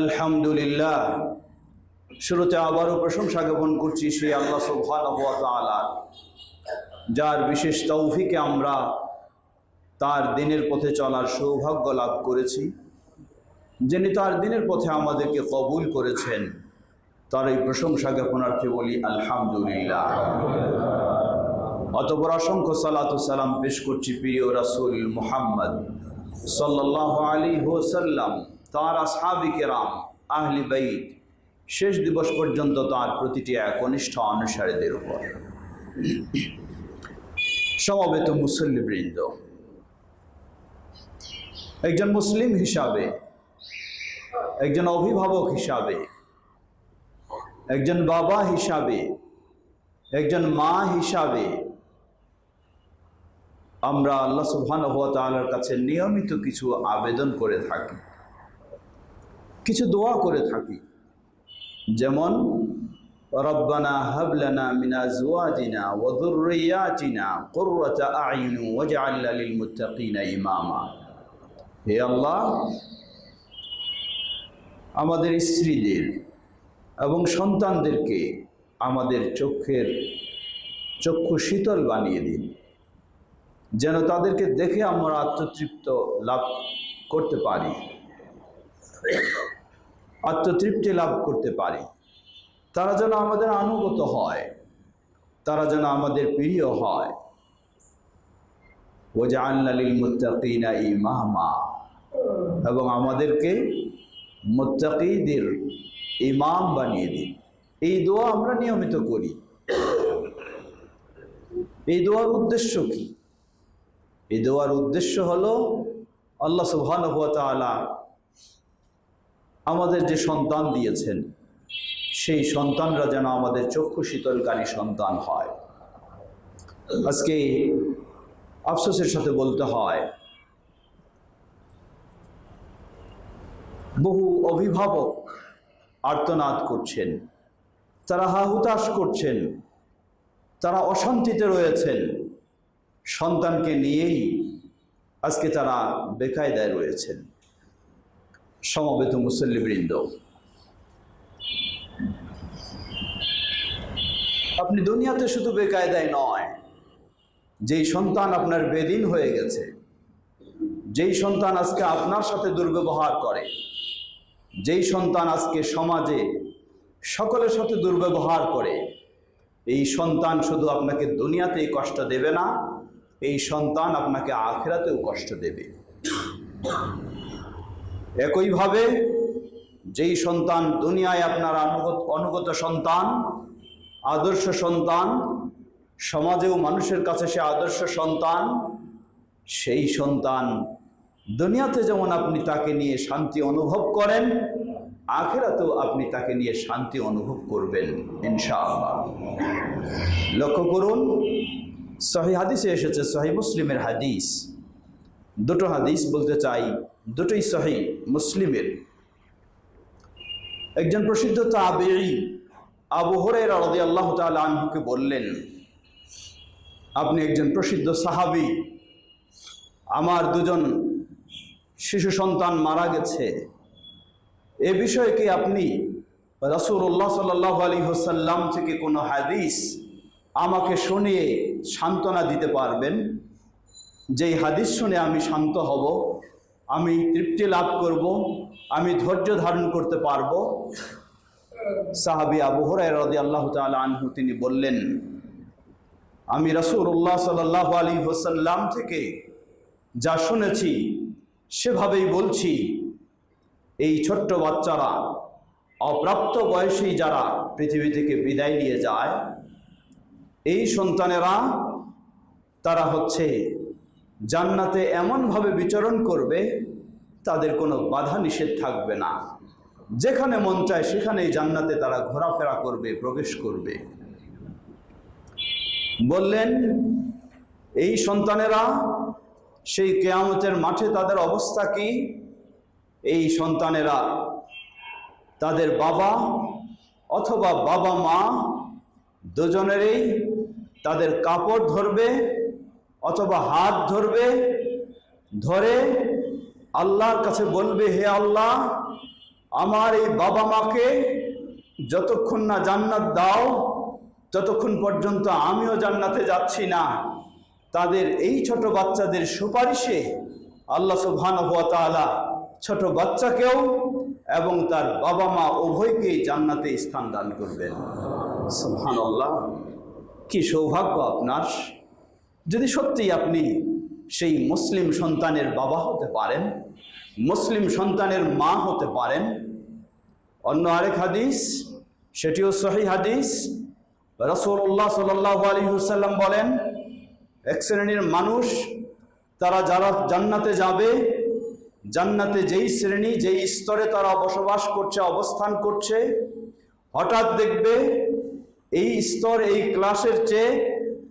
আলহামদুলিল্লাহ। শুরুতে আবারও প্রশংসা জ্ঞাপন করছি সেই আল্লাহ সুবহানাহু ওয়া যার বিশেষ তৌফিকে আমরা তার দিনের পথে চলার সৌভাগ্য লাভ করেছি। যিনি তার দিনের পথে আমাদেরকে কবুল করেছেন, তার এই প্রশংসা জ্ঞাপনার্থে বলি আলহামদুলিল্লাহ। অতপর অসংখ্য সালাতু সালাম পেশ করছি প্রিয় রাসূল মুহাম্মদ সাল্লাল্লাহু আলী ওয়াসাল্লাম। তার আসহাবি কেরাম, আহলি বাইত, শেষ দিবস পর্যন্ত তার প্রতিটি একনিষ্ঠ অনুসারীদের উপর। সমবেত মুসল্লিবৃন্দ একজন মুসলিম হিসাবে, একজন অভিভাবক হিসাবে, একজন বাবা হিসাবে, একজন মা হিসাবে, আমরা আল্লাহ সুবহান কাছে নিয়মিত কিছু আবেদন করে থাকি। কিছু দোয়া করে থাকি। যেমন, রব্বানা হাবলানা মিন আজওয়াজিনা ওয়া যুররিয়াতিনা কুররাতা আ'ইন ওয়াজআলনা লিল মুত্তাকিনা ইমামা। হে আল্লাহ, আমাদের স্ত্রীদের এবং সন্তানদেরকে আমাদের চোখের চক্ষু শীতল বানিয়ে দিন, যেন তাদেরকে দেখে আমরা আত্মতৃপ্ত লাভ করতে পারি। আত্মতৃপ্তি লাভ করতে পারি। তারা যেন আমাদের আনুগত হয়, তারা যেন আমাদের প্রিয় হয়। ওজাআল্লালিল মুত্তাকিনা ইমামা। এবং আমাদেরকে মুত্তাকিদের ইমাম বানিয়ে দিন। এই দোয়া আমরা নিয়মিত করি। এই দোয়ার উদ্দেশ্য কি? এই দোয়ার উদ্দেশ্য হলো আল্লাহ সুবহানাহু ওয়া তাআলা আমাদের যে সন্তান দিয়েছেন, সেই সন্তানরা যেন আমাদের চক্ষু শীতলকারী সন্তান হয়। আজকে আফসোসের সাথে বলতে হয়, বহু অভিভাবক আর্তনাদ করছেন, তারা হাহুতাশ করছেন, তারা অশান্তিতে রয়েছেন। সন্তানকে নিয়েই আজকে তারা বেকায়দায় রয়েছেন। সমবেত মুসল্লিবৃন্দ। আপনি দুনিয়াতে শুধু বেকায়দায় নয়, যেই সন্তান আপনার বেদিন হয়ে গেছে, যেই সন্তান আজকে আপনার সাথে দুর্ব্যবহার করে, যেই সন্তান আজকে সমাজে সকলের সাথে দুর্ব্যবহার করে, এই সন্তান শুধু আপনাকে দুনিয়াতেই কষ্ট দেবে না, এই সন্তান আপনাকে আখেরাতেও কষ্ট দেবে। একইভাবে যেই সন্তান দুনিয়ায় আপনার অনুগত অনুগত সন্তান, আদর্শ সন্তান, সমাজেও মানুষের কাছে সে আদর্শ সন্তান, সেই সন্তান দুনিয়াতে যেমন আপনি তাকে নিয়ে শান্তি অনুভব করেন, আখেরাতেও আপনি তাকে নিয়ে শান্তি অনুভব করবেন, ইনশাআল্লাহ। লক্ষ্য করুন, সহি হাদিসে এসেছে, সহি মুসলিমের হাদিস। দুটো হাদিস বলতে চাই। দুটোই সহি, মুসলিমের। একজন প্রসিদ্ধ তাবেই আবু হরের আল্লাহ আনহুকে বললেন, আপনি একজন প্রসিদ্ধ সাহাবী। আমার দুজন শিশু সন্তান মারা গেছে। এ বিষয়ে কি আপনি রাসূলুল্লাহ সাল্লাল্লাহু আলাইহি হোসাল্লাম থেকে কোনো হাদিস আমাকে শুনিয়ে সান্ত্বনা দিতে পারবেন? যেই হাদিস শুনে আমি শান্ত হব আমি তৃপ্তি লাভ করব, আমি ধৈর্য ধারণ করতে পারব। সাহাবি আবু হরাই রদি আল্লাহ তাআলা আনহু তিনি বললেন, আমি রাসূলুল্লাহ সাল্লাল্লাহু আলী হোসাল্লাম থেকে যা শুনেছি, সেভাবেই বলছি, এই ছোট্ট বাচ্চারা, অপ্রাপ্ত বয়সেই যারা পৃথিবী থেকে বিদায় নিয়ে যায়, এই সন্তানেরা, তারা হচ্ছে জান্নাতে এমনভাবে বিচরণ করবে, তাদের কোনো বাধা নিষেধ থাকবে না। যেখানে মন চায় সেখানেই জান্নাতে তারা ঘোরাফেরা করবে, প্রবেশ করবে। বললেন, এই সন্তানেরা, সেই কেয়ামতের মাঠে তাদের অবস্থা কি? এই সন্তানেরা তাদের বাবা অথবা বাবা মা দুজনেরই তাদের কাপড় ধরবে অথবা হাত ধরবে, ধরে আল্লাহর কাছে বলবে, হে আল্লাহ, আমার এই বাবা মাকে যতক্ষণ না জান্নাত দাও, ততক্ষণ পর্যন্ত আমিও জান্নাতে যাচ্ছি না। তাদের এই ছোট বাচ্চাদের সুপারিশে আল্লাহ সুবহানাহু ওয়া তাআলা ছোট বাচ্চাকেও এবং তার বাবা মা উভয়কেই জান্নাতে স্থান দান করবেন। সুবহানাল্লাহ, কি সৌভাগ্য আপনার। যদি সত্যি আপনি সেই মুসলিম সন্তানের বাবা হতে পারেন, মুসলিম সন্তানের মা হতে পারেন, অন্য আরেক হাদিস, সেটিও সহি হাদিস রসুল্লাহ সাল্লাহ আলী হুসাল্লাম বলেন, এক শ্রেণির মানুষ তারা যারা জান্নাতে যাবে, জান্নাতে যেই শ্রেণি, যেই স্তরে তারা বসবাস করছে, অবস্থান করছে, হঠাৎ দেখবে এই স্তর, এই ক্লাসের চেয়ে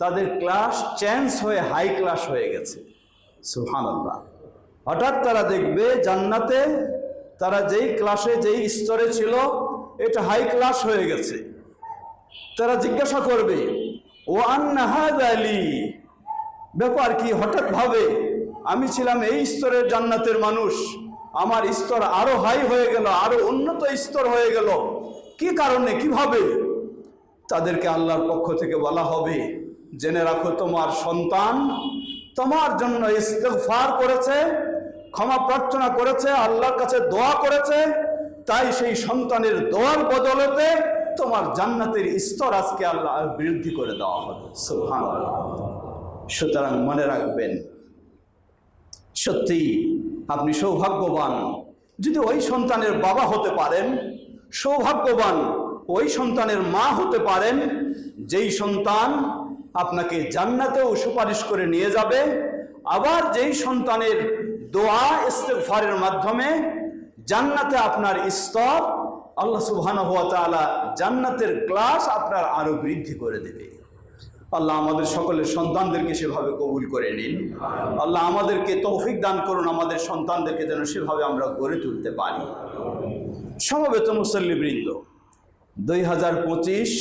তাদের ক্লাস চেঞ্জ হয়ে হাই ক্লাস হয়ে গেছে। সুহান হঠাৎ তারা দেখবে জান্নাতে তারা যেই ক্লাসে যেই স্তরে ছিল, এটা হাই ক্লাস হয়ে গেছে। তারা জিজ্ঞাসা করবে, ও আন্নাহাদ ব্যাপার কি? হঠাৎ ভাবে, আমি ছিলাম এই স্তরের জান্নাতের মানুষ। আমার স্তর আরও হাই হয়ে গেল, আরও উন্নত স্তর হয়ে গেল। কি কারণে? কীভাবে? তাদেরকে আল্লাহর পক্ষ থেকে বলা হবে জেনে রাখো, তোমার সন্তান তোমার জন্য ইস্তেগফার করেছে, ক্ষমা প্রার্থনা করেছে, আল্লাহর কাছে দোয়া করেছে, তাই সেই সন্তানের দোয়ার বদলতে তোমার জান্নাতের স্তর আজকে আল্লাহ বৃদ্ধি করে দেওয়া হবে। সুবহানাল্লাহ। সুতরাং মনে রাখবেন, সত্যি আপনি সৌভাগ্যবান। যদি ওই সন্তানের বাবা হতে পারেন, সৌভাগ্যবান ওই সন্তানের মা হতে পারেন, যেই সন্তান আপনাকে জান্নাতেও সুপারিশ করে নিয়ে যাবে। আবার যেই সন্তানের দোয়া ইস্তেগফারের মাধ্যমে জান্নাতে আপনার স্তর আল্লাহ সুবহানাহু ওয়া তাআলা জান্নাতের ক্লাস আপনার আরও বৃদ্ধি করে দেবে। আল্লাহ আমাদের সকলের সন্তানদেরকে সেভাবে কবুল করে নিন। আল্লাহ আমাদেরকে তৌফিক দান করুন, আমাদের সন্তানদেরকে যেন সেভাবে আমরা গড়ে তুলতে পারি। সমবেত মুসল্লিবৃন্দ, দুই হাজার পঁচিশ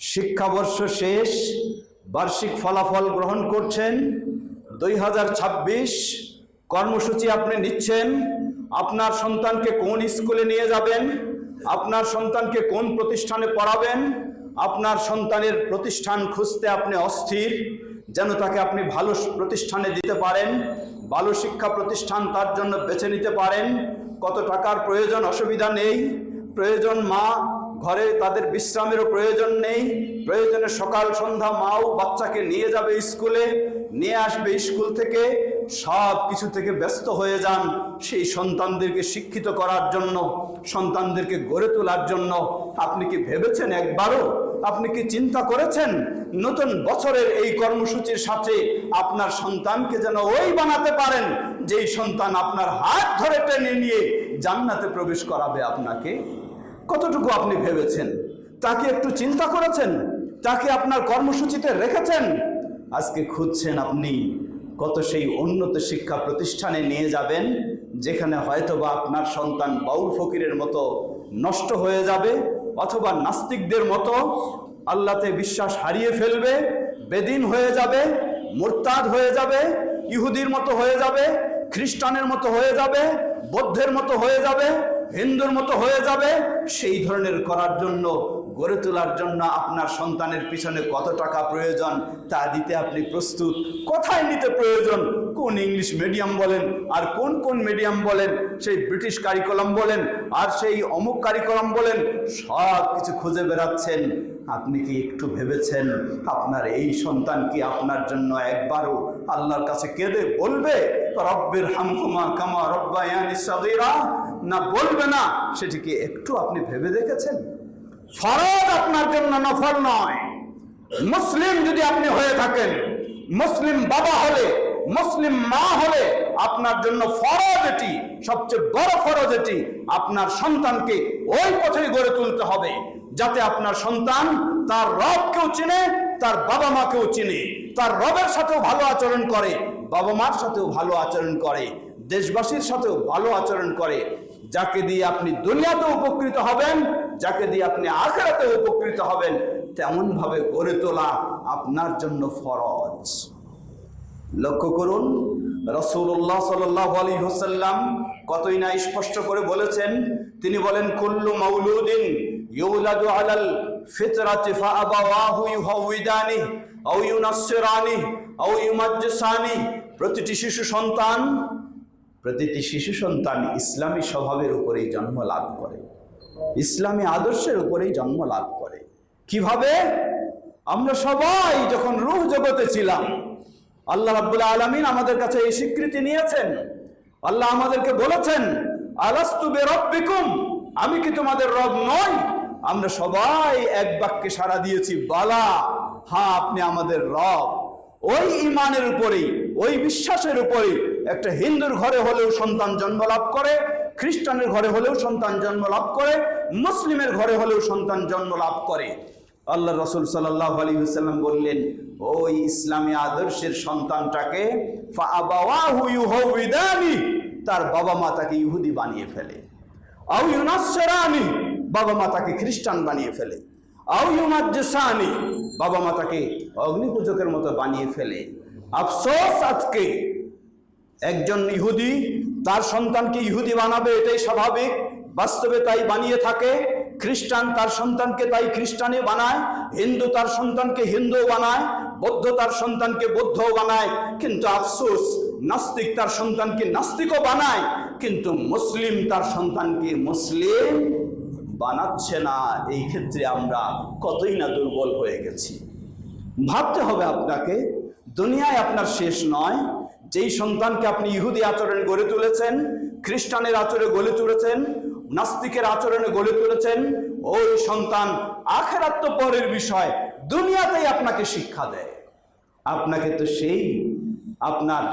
শিক্ষাবর্ষ শেষ। বার্ষিক ফলাফল গ্রহণ করছেন। দুই হাজার ছাব্বিশ কর্মসূচি আপনি নিচ্ছেন। আপনার সন্তানকে কোন স্কুলে নিয়ে যাবেন? আপনার সন্তানকে কোন প্রতিষ্ঠানে পড়াবেন? আপনার সন্তানের প্রতিষ্ঠান খুঁজতে আপনি অস্থির, যেন তাকে আপনি ভালো প্রতিষ্ঠানে দিতে পারেন। ভালো শিক্ষা প্রতিষ্ঠান তার জন্য বেছে নিতে পারেন। কত টাকার প্রয়োজন অসুবিধা নেই। প্রয়োজন মা ঘরে তাদের বিশ্রামেরও প্রয়োজন নেই। প্রয়োজনে সকাল, সন্ধ্যা মাও বাচ্চাকে নিয়ে যাবে স্কুলে, নিয়ে আসবে স্কুল থেকে। সব কিছু থেকে ব্যস্ত হয়ে যান সেই সন্তানদেরকে শিক্ষিত করার জন্য, সন্তানদেরকে গড়ে তোলার জন্য। আপনি কি ভেবেছেন একবারও? আপনি কি চিন্তা করেছেন? নতুন বছরের এই কর্মসূচির সাথে আপনার সন্তানকে যেন ওই বানাতে পারেন, যেই সন্তান আপনার হাত ধরে টেনে নিয়ে জান্নাতে প্রবেশ করাবে আপনাকে? কতটুকু আপনি ভেবেছেন? তাকে একটু চিন্তা করেছেন? তাকে আপনার কর্মসূচিতে রেখেছেন? আজকে খুঁজছেন আপনি কত সেই উন্নত শিক্ষা প্রতিষ্ঠানে নিয়ে যাবেন, যেখানে হয়তোবা আপনার সন্তান বাউল ফকিরের মতো নষ্ট হয়ে যাবে, অথবা নাস্তিকদের মতো আল্লাতে বিশ্বাস হারিয়ে ফেলবে, বেদিন হয়ে যাবে, মোরতাদ হয়ে যাবে, ইহুদির মতো হয়ে যাবে, খ্রিস্টানের মতো হয়ে যাবে, বৌদ্ধের মতো হয়ে যাবে হিন্দুর মতো হয়ে যাবে, সেই ধরনের করার জন্য, গড়ে তোলার জন্য আপনার সন্তানের পিছনে কত টাকা প্রয়োজন, তা দিতে আপনি প্রস্তুত। কোথায় নিতে প্রয়োজন? কোন ইংলিশ মিডিয়াম বলেন, আর কোন কোন মিডিয়াম বলেন, সেই ব্রিটিশ কারিকুলাম বলেন, আর সেই অমুক কারিকুলাম বলেন, সব কিছু খুঁজে বেড়াচ্ছেন। আপনি কি একটু ভেবেছেন, আপনার এই সন্তান কি আপনার জন্য একবারও আল্লাহর কাছে কেঁদে বলবে রব্বের হামকুমা কামা রব্বায়ানি সাগীরা না বলবে না সেটিকে একটু আপনি ভেবে দেখেছেন? ফরজ আপনার জন্য নফল নয়। মুসলিম যদি আপনি হয়ে থাকেন, মুসলিম বাবা হলে, মুসলিম মা হলে আপনার জন্য ফরজ এটি, সবচেয়ে বড় ফরজ এটি। আপনার সন্তানকে ওই পথেই গড়ে তুলতে হবে, যাতে আপনার সন্তান তার রবকেও চিনে, তার বাবা মাকেও চিনে, তার রবের সাথেও ভালো আচরণ করে, বাবা মার সাথেও ভালো আচরণ করে, দেশবাসীর সাথেও ভালো আচরণ করে। যাকে দিয়ে আপনি দুনিয়াতে উপকৃত হবেন, যাকে দিয়ে আপনি আখেরাতে উপকৃত হবেন তেমন ভাবে গড়ে তোলা আপনার জন্য ফরজ। লক্ষ্য করুন রসুল্লাহ সাল্লাহ আলী হোসাল্লাম কতই না স্পষ্ট করে বলেছেন, তিনি বলেন, কুল্লু মাউলুদিন ইউলাদু আলাল ফিতরাতি ফাআবাওয়াহু ইউহাউইদানি আও ইউনাসসিরানি আও ইউমাজ্জিসানি। প্রতিটি শিশু সন্তান প্রতিটি শিশু সন্তান ইসলামী স্বভাবের উপরেই জন্ম লাভ করে। ইসলামী আদর্শের উপরেই জন্ম লাভ করে। কীভাবে? আমরা সবাই যখন রুহ জগতে ছিলাম, আল্লাহ রাব্বুল আলামিন আমাদের কাছে এই স্বীকৃতি নিয়েছেন। আল্লাহ আমাদেরকে বলেছেন, আলাস্তু বিরাব্বিকুম, আমি কি তোমাদের রব নই? আমরা সবাই এক বাক্যে সাড়া দিয়েছি, বালা হ্যাঁ আপনি আমাদের রব। ওই ইমানের উপরেই, ওই বিশ্বাসের উপরেই একটা হিন্দুর ঘরে হলেও সন্তান জন্ম লাভ করে, খ্রিস্টানের ঘরে হলেও সন্তান জন্ম লাভ করে, মুসলিমের ঘরে হলেও সন্তান জন্ম লাভ করে। আল্লাহ রসুল সাল্লাহ আলী সাল্লাম বললেন ওই ইসলামী আদর্শের সন্তানটাকে তার বাবা মা তাকে ইহুদি বানিয়ে ফেলে। আউ বাবা মা তাকে খ্রিস্টান বানিয়ে ফেলে। আউ বাবা মা তাকে অগ্নিপূজকের মতো বানিয়ে ফেলে। আফসোস আজকে একজন ইহুদি, তার সন্তানকে ইহুদি বানাবে, এটাই স্বাভাবিক। বাস্তবে তাই বানিয়ে থাকে। খ্রিস্টান তার সন্তানকে তাই খ্রিস্টানে বানায়, হিন্দু তার সন্তানকে হিন্দু বানায়, বৌদ্ধ তার সন্তানকে বৌদ্ধ বানায়। কিন্তু আফসোস, নাস্তিক তার সন্তানকে নাস্তিকও বানায়, কিন্তু মুসলিম তার সন্তানকে মুসলিম বানাচ্ছে না। এই ক্ষেত্রে আমরা কতই না দুর্বল হয়ে গেছি। ভাবতে হবে আপনাকে, দুনিয়ায় আপনার শেষ নয় যেই সন্তানকে আপনি ইহুদি আচরণে গড়ে তুলেছেন, খ্রিস্টানের আচরণে গড়ে তুলেছেন, নাস্তিকের আচরণে গড়ে তুলেছেন, ওই সন্তান আখেরাত্ম পরের বিষয়, দুনিয়াতেই আপনাকে শিক্ষা দেয়। আপনাকে তো সেই আপনার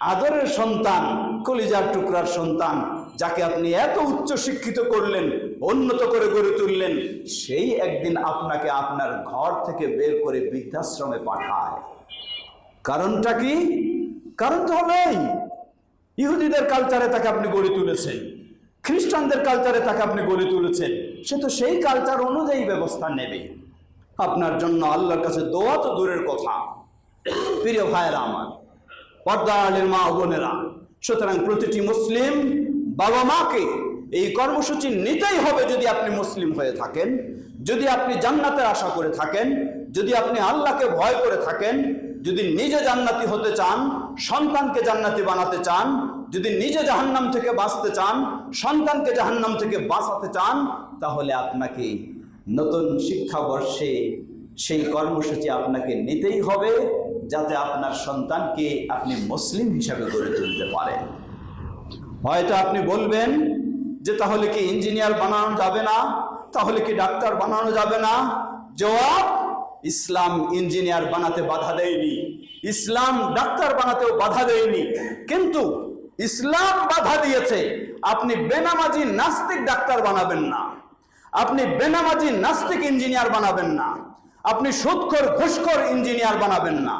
আদরের সন্তান, কলিজার টুকরার সন্তান, যাকে আপনি এত উচ্চ শিক্ষিত করলেন, উন্নত করে গড়ে তুললেন, সেই একদিন আপনাকে আপনার ঘর থেকে বের করে বৃদ্ধাশ্রমে পাঠায়। কারণটা কি? কারণ তো হবেই ইহুদিদের কালচারে তাকে আপনি গড়ে তুলেছেন, খ্রিস্টানদের কালচারে তাকে আপনি গড়ে তুলেছেন, সে তো সেই কালচার অনুযায়ী ব্যবস্থা নেবে। আপনার জন্য আল্লাহর কাছে দোয়া তো দূরের কথা। প্রিয় ভাইয়েরা আমার, পর্দা আলের মা বোনেরা, সুতরাং প্রতিটি মুসলিম বাবা মাকে এই কর্মসূচি নিতেই হবে যদি আপনি মুসলিম হয়ে থাকেন, যদি আপনি জান্নাতের আশা করে থাকেন, যদি আপনি আল্লাহকে ভয় করে থাকেন যদি নিজে জান্নাতি হতে চান, সন্তানকে জান্নাতি বানাতে চান, যদি নিজে জাহান্নাম থেকে বাঁচতে চান, সন্তানকে জাহান্নাম থেকে বাঁচাতে চান, তাহলে আপনাকে নতুন শিক্ষাবর্ষে সেই কর্মসূচি আপনাকে নিতেই হবে, যাতে আপনার সন্তানকে আপনি মুসলিম হিসাবে গড়ে তুলতে পারেন। হয়তো আপনি বলবেন যে, তাহলে কি ইঞ্জিনিয়ার বানানো যাবে না? তাহলে কি ডাক্তার বানানো যাবে না? জবাব ইসলাম ইঞ্জিনিয়ার বানাতে বাধা দেয়নি, ইসলাম ডাক্তার বানাতেও বাধা দেয়নি, কিন্তু ইসলাম বাধা দিয়েছে, আপনি বেনামাজি নাস্তিক ডাক্তার বানাবেন না, আপনি বেনামাজি নাস্তিক ইঞ্জিনিয়ার বানাবেন না, আপনি সুদখোর ঘুষখোর ইঞ্জিনিয়ার বানাবেন না,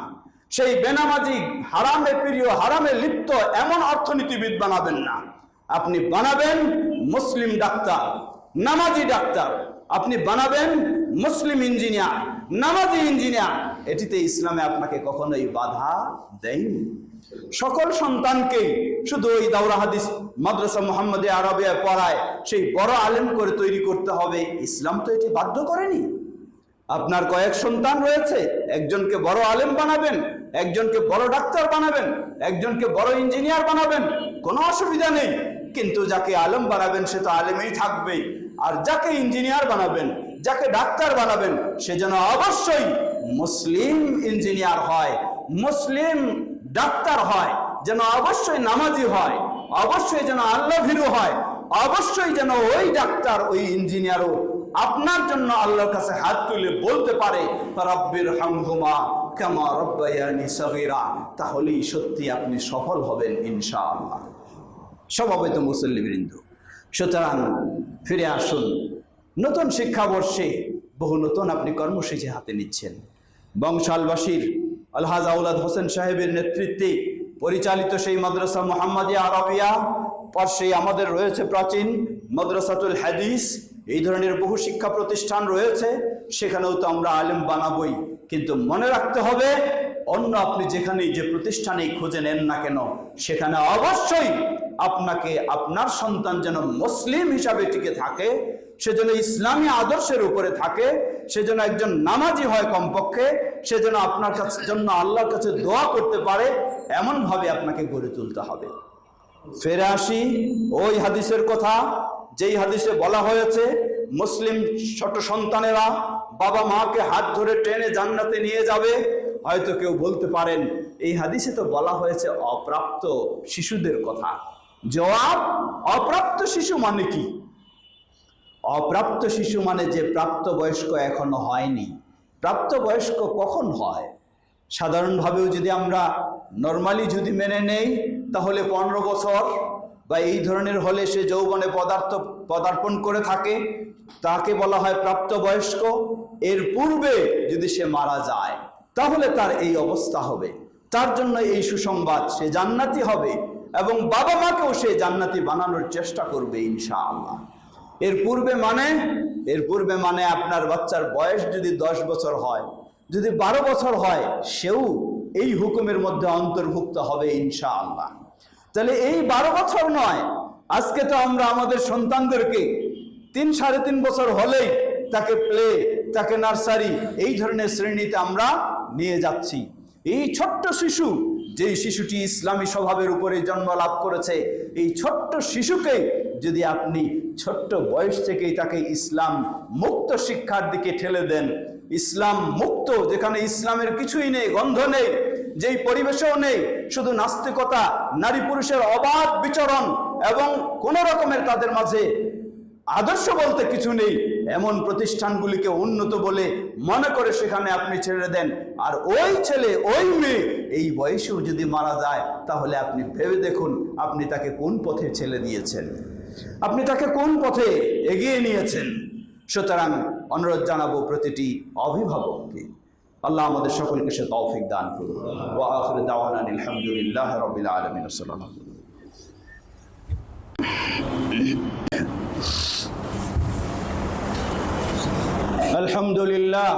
সেই বেনামাজি হারামে প্রিয়, হারামে লিপ্ত এমন অর্থনীতিবিদ বানাবেন না, আপনি বানাবেন মুসলিম ডাক্তার, নামাজি ডাক্তার, আপনি বানাবেন মুসলিম ইঞ্জিনিয়ার, নামাজি ইঞ্জিনিয়ার। এটিতে ইসলামে আপনাকে কখনোই বাধা দেয়নি। সকল সন্তানকে শুধু ওই দাওরা হাদিস মাদ্রাসা মোহাম্মদে আরবে পড়ায় সেই বড় আলেম করে তৈরি করতে হবে, ইসলাম তো এটি বাধ্য করেনি। আপনার কয়েক সন্তান রয়েছে, একজনকে বড় আলেম বানাবেন, একজনকে বড় ডাক্তার বানাবেন, একজনকে বড় ইঞ্জিনিয়ার বানাবেন, কোনো অসুবিধা নেই। কিন্তু যাকে আলেম বানাবেন সে তো আলেমেই থাকবে আর যাকে ইঞ্জিনিয়ার বানাবেন যাকে ডাক্তার বানাবেন, সে যেন অবশ্যই মুসলিম ইঞ্জিনিয়ার হয়, মুসলিম ডাক্তার হয়, যেন অবশ্যই নামাজি হয়, অবশ্যই যেন আল্লাহ ভীরু হয়, অবশ্যই যেন ওই ডাক্তার, ওই ইঞ্জিনিয়ারও আপনার জন্য আল্লাহর কাছে হাত তুলে বলতে পারে, রব্বির হামহুমা কামা রব্বায়ানি সগীরা তাহলেই সত্যি আপনি সফল হবেন ইনশাআল্লাহ। স্বভাবিত মুসল্লিবৃন্দ, সুতরাং ফিরে আসুন নতুন শিক্ষাবর্ষে বহু নতুন আপনি কর্মসূচি হাতে নিচ্ছেন। বংশালবাসীর আলহাজ আউলাদ হোসেন সাহেবের নেতৃত্বে পরিচালিত সেই মাদ্রাসা মোহাম্মদিয়া আরবিয়া পার্শ্বে আমাদের রয়েছে প্রাচীন মাদ্রাসাতুল হাদিস। এই ধরনের বহু শিক্ষা প্রতিষ্ঠান রয়েছে, সেখানেও তো আমরা আলেম বানাবই। কিন্তু মনে রাখতে হবে, অন্য আপনি যেখানেই যে প্রতিষ্ঠানেই খুঁজে নেন না কেন, সেখানে অবশ্যই আপনাকে আপনার সন্তান যেন মুসলিম হিসাবে টিকে থাকে। সে যেন ইসলামী আদর্শের উপরে থাকে সে যেন একজন নামাজি হয় কমপক্ষে সে যেন আপনার কাছে জন্য আল্লাহর কাছে দোয়া করতে পারে, এমনভাবে আপনাকে গড়ে তুলতে হবে। ফেরে আসি ওই হাদিসের কথা, যেই হাদিসে বলা হয়েছে, মুসলিম ছোট সন্তানেরা বাবা মাকে হাত ধরে ট্রেনে জান্নাতে নিয়ে যাবে। হয়তো কেউ বলতে পারেন, এই হাদিসে তো বলা হয়েছে অপ্রাপ্ত শিশুদের কথা। জবাব, অপ্রাপ্ত শিশু মানে কি? অপ্রাপ্ত শিশু মানে যে প্রাপ্তবয়স্ক এখনও হয়নি। প্রাপ্তবয়স্ক কখন হয়? সাধারণভাবেও যদি আমরা নর্মালি যদি মেনে নেই, তাহলে পনেরো বছর বা এই ধরনের হলে সে যৌবনে পদার্থ পদার্পণ করে থাকে, তাকে বলা হয় প্রাপ্তবয়স্ক। এর পূর্বে যদি সে মারা যায়, তাহলে তার এই অবস্থা হবে। তার জন্য এই সুসংবাদ সে জান্নাতি হবে এবং বাবা মাকেও সে জান্নাতি বানানোর চেষ্টা করবে ইনশাআল্লাহ। এর পূর্বে মানে? এর পূর্বে মানে আপনার বাচ্চার বয়স যদি দশ বছর হয়, যদি বারো বছর হয়, সেও এই হুকুমের মধ্যে অন্তর্ভুক্ত হবে ইনশাআল্লাহ। তাহলে এই বারো বছর নয়, আজকে তো আমরা আমাদের সন্তানদেরকে তিন সাড়ে তিন বছর হলেই তাকে প্লে তাকে নার্সারি এই ধরনের শ্রেণীতে আমরা নিয়ে যাচ্ছি। এই ছোট্ট শিশু, যেই শিশুটি ইসলামী স্বভাবের উপরে জন্ম লাভ করেছে, এই ছোট্ট শিশুকে যদি আপনি ছোট্ট বয়স থেকেই তাকে ইসলাম মুক্ত শিক্ষার দিকে ঠেলে দেন, ইসলাম মুক্ত, যেখানে ইসলামের কিছুই নেই, গন্ধ নেই, যেই পরিবেশেও নেই, শুধু নাস্তিকতা, নারী পুরুষের অবাধ বিচরণ এবং কোন রকমের তাদের মাঝে আদর্শ বলতে কিছু নেই, এমন প্রতিষ্ঠানগুলিকে উন্নত বলে মনে করে সেখানে আপনি ছেড়ে দেন। আর ওই ছেলে, ওই মেয়ে, এই বয়সেও যদি মারা যায়, তাহলে আপনি ভেবে দেখুন আপনি তাকে কোন পথে ছেলে দিয়েছেন। আপনি তাকে কোন পথে এগিয়ে নিয়েছেন সুতরাং অনুরোধ জানাবো প্রতিটি অভিভাবককে আল্লাহ আমাদের সকলকে সে তৌফিক দান করুন ওয়া আখির দাওয়ানা আলহামদুলিল্লাহ রাব্বিল আলামিন আসসালামু আলাইকুম الحمد لله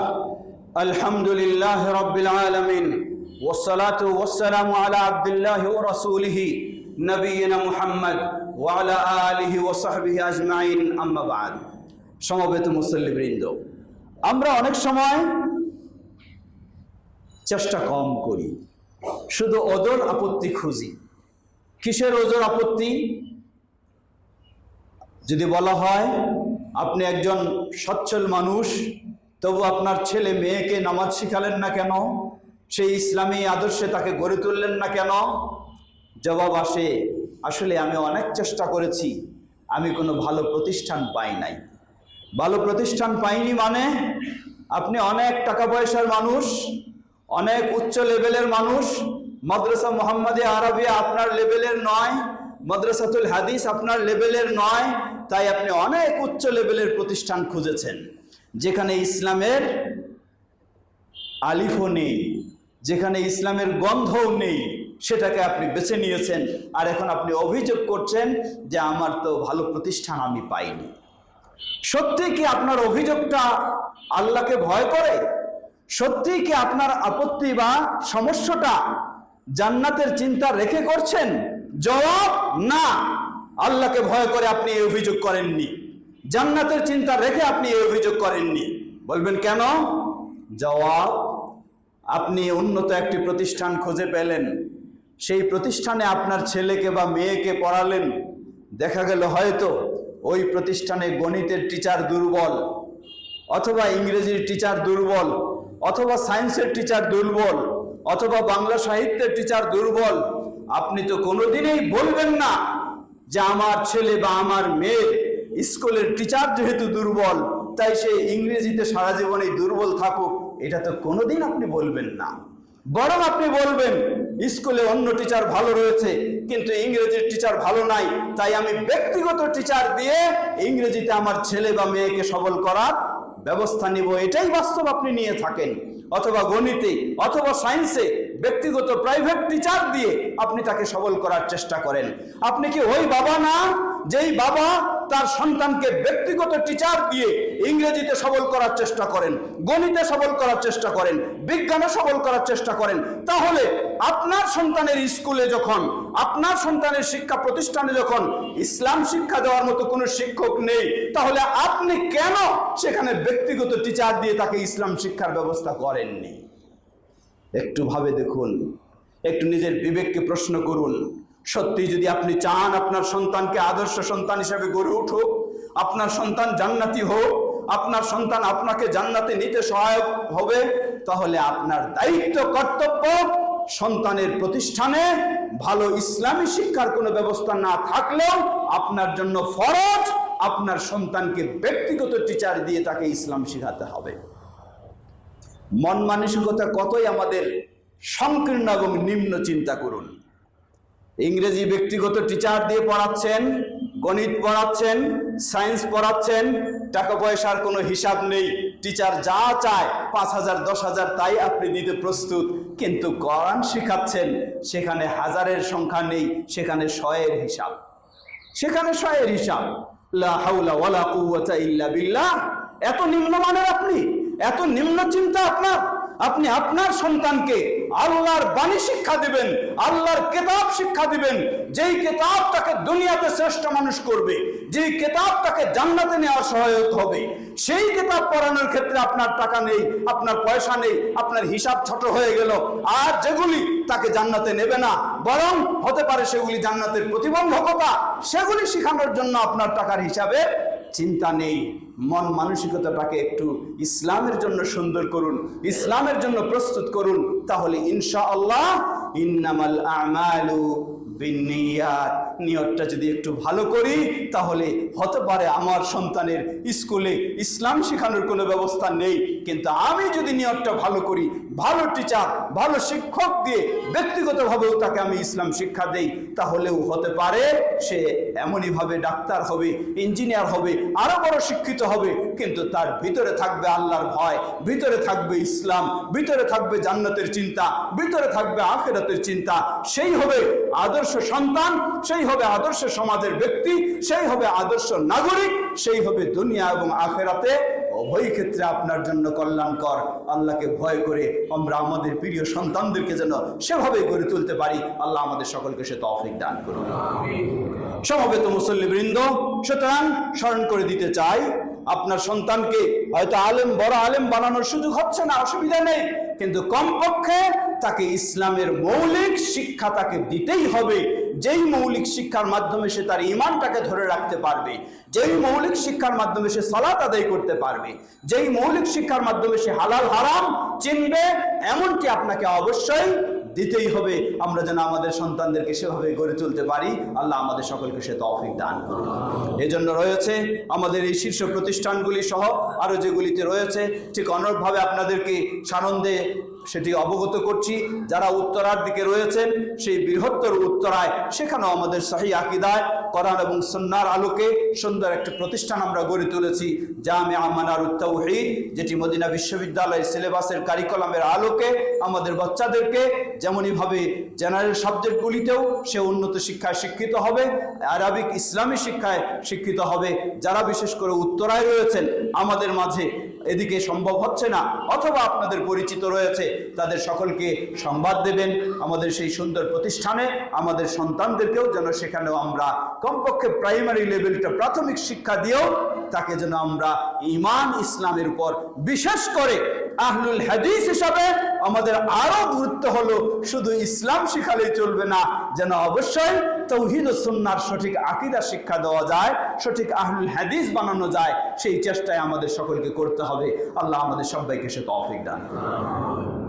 الحمد لله رب العالمين والصلاة والسلام على عبد الله ورسوله نبينا محمد ওয়ালা আলিহি ও আম্মাবাদ সমবেত মুসল্লিবৃন্দ, আমরা অনেক সময় চেষ্টা কম করি। শুধু ওজোর আপত্তি খুঁজি। কিসের ওজোর আপত্তি? যদি বলা হয়, আপনি একজন সচ্ছল মানুষ, তবু আপনার ছেলে মেয়েকে নামাজ শিখালেন না কেন? সেই ইসলামী আদর্শে তাকে গড়ে তুললেন না কেন? জবাব আসে আসলে আমি অনেক চেষ্টা করেছি, আমি কোনো ভালো প্রতিষ্ঠান পাই নাই। ভালো প্রতিষ্ঠান পাইনি মানে আপনি অনেক টাকা পয়সার মানুষ, অনেক উচ্চ লেভেলের মানুষ, মাদ্রাসা মোহাম্মদে আরবিয়া আপনার লেভেলের নয়, মাদ্রাসাতুল হাদিস আপনার লেভেলের নয়, তাই আপনি অনেক উচ্চ লেভেলের প্রতিষ্ঠান খুঁজেছেন। যেখানে ইসলামের আলিফও নেই, যেখানে ইসলামের গন্ধও নেই সেটাকে আপনি বেছে নিয়েছেন। আর এখন আপনি অভিযোগ করছেন যে আমার তো ভালো প্রতিষ্ঠান আমি পাইনি। সত্যি কি আপনার অভিযোগটা আল্লাহকে ভয় করে? সত্যি কি আপনার আপত্তি বা সমস্যাটা জান্নাতের চিন্তা রেখে করছেন? জবাব না। আল্লাহকে ভয় করে আপনি এই অভিযোগ করেননি। জান্নাতের চিন্তা রেখে আপনি এই অভিযোগ করেননি। বলবেন কেন? জবাব, আপনি উন্নত একটি প্রতিষ্ঠান খুঁজে পেলেন। সেই প্রতিষ্ঠানে আপনার ছেলেকে বা মেয়েকে পড়ালেন, দেখা গেল হয়তো ওই প্রতিষ্ঠানে গণিতের টিচার দুর্বল, অথবা ইংরেজির টিচার দুর্বল, অথবা সায়েন্সের টিচার দুর্বল, অথবা বাংলা সাহিত্যের টিচার দুর্বল, আপনি তো কোনোদিনই বলবেন না যে আমার ছেলে বা আমার মেয়ে স্কুলের টিচার যেহেতু দুর্বল, তাই সে ইংরেজিতে সারা জীবনে দুর্বল থাকুক, এটা তো কোনোদিন আপনি বলবেন না। বরং আপনি বলবেন, স্কুলে অন্য টিচার ভালো রয়েছে, কিন্তু ইংরেজির টিচার ভালো নাই, তাই আমি ব্যক্তিগত টিচার দিয়ে ইংরেজিতে আমার ছেলে বা মেয়েকে সবল করার ব্যবস্থা নিব। এটাই বাস্তব আপনি নিয়ে থাকেন। অথবা গণিতে, অথবা সায়েন্সে ব্যক্তিগত প্রাইভেট টিচার দিয়ে আপনি তাকে সবল করার চেষ্টা করেন। আপনি কি ওই বাবা না, যেই বাবা তার সন্তানকে ব্যক্তিগত টিচার দিয়ে ইংরেজিতে সবল করার চেষ্টা করেন, গণিতে সবল করার চেষ্টা করেন, বিজ্ঞানে সবল করার চেষ্টা করেন, তাহলে আপনার সন্তানের স্কুলে যখন, আপনার সন্তানের শিক্ষা প্রতিষ্ঠানে যখন ইসলাম শিক্ষা দেওয়ার মতো কোনো শিক্ষক নেই, তাহলে আপনি কেন সেখানে ব্যক্তিগত টিচার দিয়ে তাকে ইসলাম শিক্ষার ব্যবস্থা করেননি? একটু ভাবে দেখুন, একটু নিজের বিবেককে প্রশ্ন করুন। সত্যি যদি আপনি চান আপনার সন্তানকে আদর্শ সন্তান হিসেবে গড়ে উঠুক, আপনার সন্তান জান্নাতি হোক, আপনার সন্তান আপনাকে জান্নাতে নিতে সহায়ক হবে, তাহলে আপনার দায়িত্ব, কর্তব্য সন্তানের প্রতিষ্ঠানে ভালো ইসলামী শিক্ষার কোনো ব্যবস্থা না থাকলেও আপনার জন্য ফরজ, আপনার সন্তানকে ব্যক্তিগত টিচার দিয়ে তাকে ইসলাম শেখাতে হবে। মন মানসিকতা কতই আমাদের সংকীর্ণ এবং নিম্ন চিন্তা করুন। ইংরেজি ব্যক্তিগত টিচার দিয়ে পড়াচ্ছেন, গণিত পড়াচ্ছেন সায়েন্স পড়াচ্ছেন, টাকা পয়সার কোনো হিসাব নেই। টিচার যা চায়, পাঁচ হাজার, দশ হাজার, তাই আপনি দিতে প্রস্তুত। কিন্তু কোরআন শেখাচ্ছেন, সেখানে হাজারের সংখ্যা নেই, সেখানে শয়ের হিসাব। সেখানে শয়ের হিসাব। ইল্লা বিল্লাহ। এত নিম্নমানের আপনি, এত নিম্ন চিন্তা আপনার। আপনি আপনার সন্তানকে আল্লাহর বাণী শিক্ষা দিবেন, আল্লাহর কেতাব শিক্ষা দিবেন। যেই কেতাব তাকে দুনিয়াতে শ্রেষ্ঠ মানুষ করবে, যেই কেতাব তাকে জান্নাতে নেওয়ার সহায়ক হবে, সেই কেতাব পড়ানোর ক্ষেত্রে আপনার টাকা নেই, আপনার পয়সা নেই, আপনার হিসাব ছোট হয়ে গেল। আর যেগুলি তাকে জান্নাতে নেবে না, বরং হতে পারে সেগুলি জান্নাতের প্রতিবন্ধকতা, সেগুলি শেখানোর জন্য আপনার টাকার হিসাবে চিন্তা নেই। মন মানসিকতাটাকে একটু ইসলামের জন্য সুন্দর করুন, ইসলামের জন্য প্রস্তুত করুন, তাহলে ইনশা আল্লাহ ইন্নামাল আমালু নিয়তটা যদি একটু ভালো করি, তাহলে হতে পারে আমার সন্তানের স্কুলে ইসলাম শেখানোর কোনো ব্যবস্থা নেই। কিন্তু আমি যদি নিয়তটা ভালো করি, ভালো টিচার ভালো শিক্ষক দিয়ে ব্যক্তিগতভাবেও তাকে আমি ইসলাম শিক্ষা দেই, তাহলেও হতে পারে সে এমনইভাবে ডাক্তার হবে, ইঞ্জিনিয়ার হবে, আরও বড় শিক্ষিত হবে। কিন্তু তার ভিতরে থাকবে আল্লাহর ভয়, ভিতরে থাকবে ইসলাম, ভিতরে থাকবে জান্নাতের চিন্তা, ভিতরে থাকবে আখেরাতের চিন্তা। সেই হবে আদর্শ সন্তান সেই হবে আদর্শ সমাজের ব্যক্তি সেই হবে আদর্শ নাগরিক সেই হবে দুনিয়া এবং আখেরাতে। উভয় ক্ষেত্রে আপনার জন্য কল্যাণকর। আল্লাহকে ভয় করে আমরা আমাদের প্রিয় সন্তানদেরকে যেন সেভাবে গড়ে তুলতে পারি। আল্লাহ আমাদের সকলকে সে তৌফিক দান করুন। সমবেত মুসল্লিবৃন্দ সুতরাং স্মরণ করে দিতে চাই আপনার সন্তানকে হয়তো আলেম, বড় আলেম বানানোর সুযোগ হচ্ছে না, অসুবিধা নেই। কিন্তু কমপক্ষে তাকে ইসলামের মৌলিক শিক্ষা তাকে দিতেই হবে। যেই মৌলিক শিক্ষার মাধ্যমে সে তার ইমানটাকে ধরে রাখতে পারবে, যেই মৌলিক শিক্ষার মাধ্যমে সে সালাত আদায় করতে পারবে, যেই মৌলিক শিক্ষার মাধ্যমে সে হালাল হারাম চিনবে এমনকি আপনাকে অবশ্যই দিতেই হবে। আমরা যেন আমাদের সন্তানদেরকে সেভাবে গড়ে তুলতে পারি। আল্লাহ আমাদের সকলকে সে তফিক দান করুন। এজন্য রয়েছে আমাদের এই শীর্ষ প্রতিষ্ঠানগুলি সহ আরও যেগুলিতে রয়েছে, ঠিক অনুরূপভাবে আপনাদেরকে সানন্দে সেটি অবগত করছি। যারা উত্তরার দিকে রয়েছেন, সেই বৃহত্তর উত্তরায়, সেখানেও আমাদের শাহী আকিদায়, কোরআন এবং সন্ন্যার আলোকে সুন্দর একটি প্রতিষ্ঠান আমরা গড়ে তুলেছি। যা জামে আমানার উত্তাউহিদ যেটি মদিনা বিশ্ববিদ্যালয়ের সিলেবাসের কারিকুলামের আলোকে আমাদের বাচ্চাদেরকে যেমনইভাবে জেনারেল সাবজেক্টগুলিতেও সে উন্নত শিক্ষায় শিক্ষিত হবে, আরবিক ইসলামী শিক্ষায় শিক্ষিত হবে। যারা বিশেষ করে উত্তরায় রয়েছেন, আমাদের মাঝে এদিকে সম্ভব হচ্ছে না, অথবা আপনাদের পরিচিত রয়েছে, তাদের সকলকে সংবাদ দেবেন। আমাদের সেই সুন্দর প্রতিষ্ঠানে আমাদের সন্তানদেরকেও যেন সেখানেও আমরা কমপক্ষে প্রাইমারি লেভেলটা প্রাথমিক শিক্ষা দিয়েও তাকে যেন আমরা ইমান ইসলামের উপর বিশেষ করে আহলুল হাদিস হিসাবে আমাদের আরও গুরুত্ব হলো, শুধু ইসলাম শিখালেই চলবে না, যেন অবশ্যই তৌহিদ সুন্নার সঠিক আকিদা শিক্ষা দেওয়া যায়, সঠিক আহলুল হাদিস বানানো যায়, সেই চেষ্টায় আমাদের সকলকে করতে হবে। আল্লাহ আমাদের সবাইকে সে তৌফিক দান